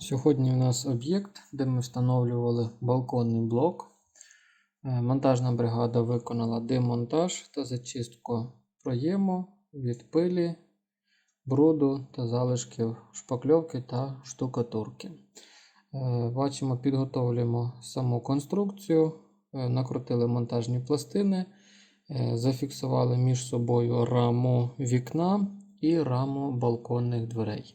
Сьогодні у нас об'єкт, де ми встановлювали балконний блок. Е, Монтажна бригада виконала демонтаж та зачистку проєму від пилі, бруду та залишків шпакльовки та штукатурки. Е, Бачимо, підготовлюємо саму конструкцію, е, накрутили монтажні пластини, зафіксували між собою раму вікна і раму балконних дверей.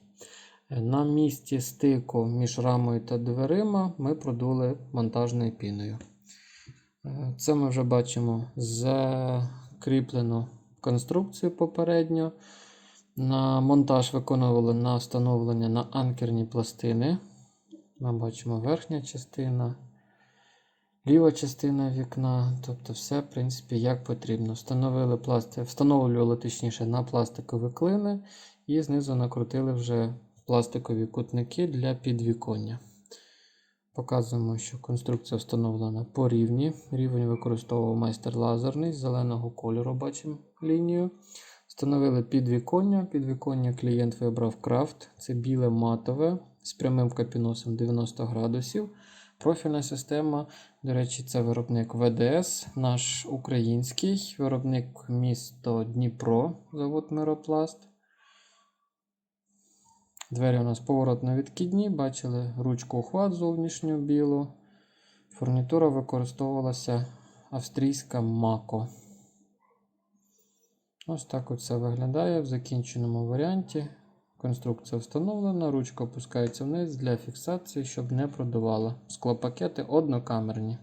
На місці стику між рамою та дверима ми продули монтажною піною. Е, Це ми вже бачимо закріплену конструкцію попередньо. На монтаж виконували на встановлення на анкерні пластини. Ми бачимо верхня частина, ліва частина вікна, тобто все, в принципі, як потрібно. Встановили пласти... Встановлювали точніше на пластикові клини і знизу накрутили вже пластикові кутники для підвіконня. Показуємо, що конструкція встановлена по рівні. Рівень використовував майстер лазерний з зеленого кольору, бачимо лінію. Встановили підвіконня. Підвіконня клієнт вибрав крафт. Це біле матове з прямим капіносом 90 градусів. Профільна система, до речі, це виробник ВДС, наш український виробник місто Дніпро, завод Миропласт. Двері у нас поворотно відкидні, бачили ручку ухват зовнішню білу. Фурнітура використовувалася австрійська Мако. Ось так це виглядає в закінченому варіанті. Конструкція встановлена, ручка опускається вниз для фіксації, щоб не продувала. Склопакети однокамерні.